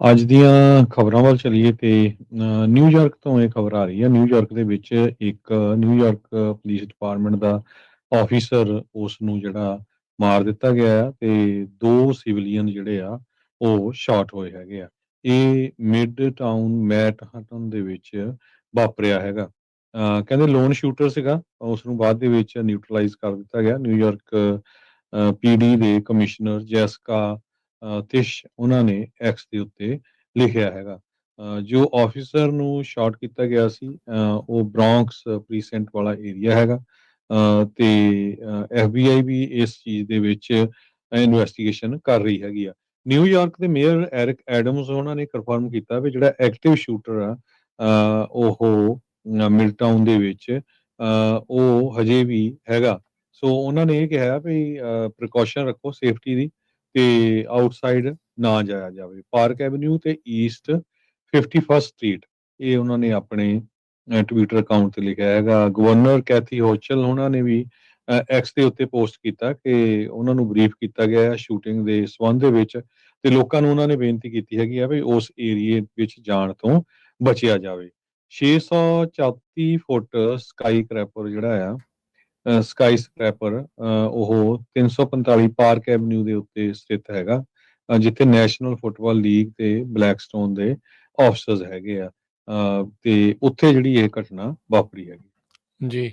ਅੱਜ ਦੀਆਂ ਖਬਰਾਂ ਵੱਲ ਚਲੀਏ ਤੇ ਅ, ਨਿਊਯਾਰਕ ਤੋਂ ਇਹ ਖਬਰ ਆ ਰਹੀ ਹੈ। ਨਿਊਯਾਰਕ ਦੇ ਵਿੱਚ ਇੱਕ ਨਿਊਯਾਰਕ ਪੁਲਿਸ ਡਿਪਾਰਟਮੈਂਟ ਦਾ ਆਫੀਸਰ ਉਸ ਨੂੰ ਜਿਹੜਾ ਮਾਰ ਦਿੱਤਾ ਗਿਆ ਹੈ ਤੇ ਦੋ ਸਿਵਲੀਅਨ ਜਿਹੜੇ ਆ ਉਹ ਸ਼ਾਟ ਹੋਏ ਹੈਗੇ ਆ। ਇਹ ਮਿਡ ਟਾਊਨ ਮੈਟਹਟਨ ਦੇ ਵਿੱਚ ਵਾਪਰਿਆ ਹੈਗਾ। ਅ, ਕਹਿੰਦੇ ਲੋਨ ਸ਼ੂਟਰ ਸੀਗਾ। ਉਸ ਨੂੰ ਬਾਅਦ ਦੇ ਵਿੱਚ ਨਿਊਟਰਲਾਈਜ਼ ਕਰ ਦਿੱਤਾ ਗਿਆ। ਨਿਊਯਾਰਕ ਪੀਡੀ ਦੇ ਕਮਿਸ਼ਨਰ ਜੈਸਕਾ ਤਿਸ਼ ਉਹਨਾਂ ਨੇ ਐਕਸ ਦੇ ਉੱਤੇ ਲਿਖਿਆ ਹੈਗਾ। ਅ, ਜੋ ਆਫੀਸਰ ਨੂੰ ਸ਼ਾਟ ਕੀਤਾ ਗਿਆ ਸੀ ਉਹ ਬ੍ਰੌਂਕਸ ਪ੍ਰੀਸੈਂਟ ਵਾਲਾ ਏਰੀਆ ਹੈਗਾ। ਤੇ ਐਫਬੀਆਈ ਵੀ ਇਸ ਚੀਜ਼ ਦੇ ਵਿੱਚ ਇਨਵੈਸਟੀਗੇਸ਼ਨ ਕਰ ਰਹੀ ਹੈਗੀ ਆ। ਨਿਊਯਾਰਕ ਦੇ ਮੇਅਰ ਐਰਿਕ ਐਡਮਸ ਉਹਨਾਂ ਨੇ ਕਨਫਰਮ ਕੀਤਾ ਵੀ ਜਿਹੜਾ ਐਕਟਿਵ ਸ਼ੂਟਰ ਆ ਉਹ ਮਿਲਟਾਊਨ ਦੇ ਵਿੱਚ ਉਹ ਹਜੇ ਵੀ ਹੈਗਾ। ਸੋ ਉਹਨਾਂ ਨੇ ਇਹ ਕਿਹਾ ਵੀ ਪ੍ਰੀਕਾਸ਼ਨ ਰੱਖੋ ਸੇਫਟੀ ਦੀ। ਤੇ ਆਊਟਸਾਈਡ ਨਾ ਜਾਇਆ ਜਾਵੇ। ਪਾਰਕ ਐਵਨਿਊ ਤੇ ਈਸਟ 51st ਸਟਰੀਟ ਇਹ ਉਹਨਾਂ ਨੇ ਆਪਣੇ ਟਵਿੱਟਰ ਅਕਾਊਂਟ ਤੇ ਲਿਖਿਆ ਹੈਗਾ। ਗਵਰਨਰ ਕੈਥੀ ਹੋਚਲ ਉਹਨਾਂ ਨੇ ਵੀ ਐਕਸ ਦੇ ਉੱਤੇ ਪੋਸਟ ਕੀਤਾ ਕਿ ਉਹਨਾਂ ਨੂੰ ਬਰੀਫ ਕੀਤਾ ਗਿਆ ਹੈ ਸ਼ੂਟਿੰਗ ਦੇ ਸਬੰਧ ਦੇ ਵਿੱਚ ਤੇ ਲੋਕਾਂ ਨੂੰ ਉਹਨਾਂ ਨੇ ਬੇਨਤੀ ਕੀਤੀ ਹੈਗੀ ਆ ਵੀ ਉਸ ਏਰੀਏ ਵਿੱਚ ਜਾਣ ਤੋਂ ਬਚਿਆ ਜਾਵੇ। 634 ਫੁੱਟ ਸਕਾਈ ਕ੍ਰੈਪਰ ਜਿਹੜਾ ਆ ਸਕਾਈ ਸਕ੍ਰੈਪਰ ਉਹ 345 ਪਾਰਕ ਐਵਨਿਊ ਦੇ ਉੱਤੇ ਸਥਿਤ ਹੈਗਾ ਜਿੱਥੇ ਨੈਸ਼ਨਲ ਫੁੱਟਬਾਲ ਲੀਗ ਤੇ ਬਲੈਕਸਟੋਨ ਦੇ ਆਫਸਰਸ ਹੈਗੇ ਆ ਤੇ ਉੱਥੇ ਜਿਹੜੀ ਇਹ ਘਟਨਾ ਵਾਪਰੀ ਹੈਗੀ। ਜੀ।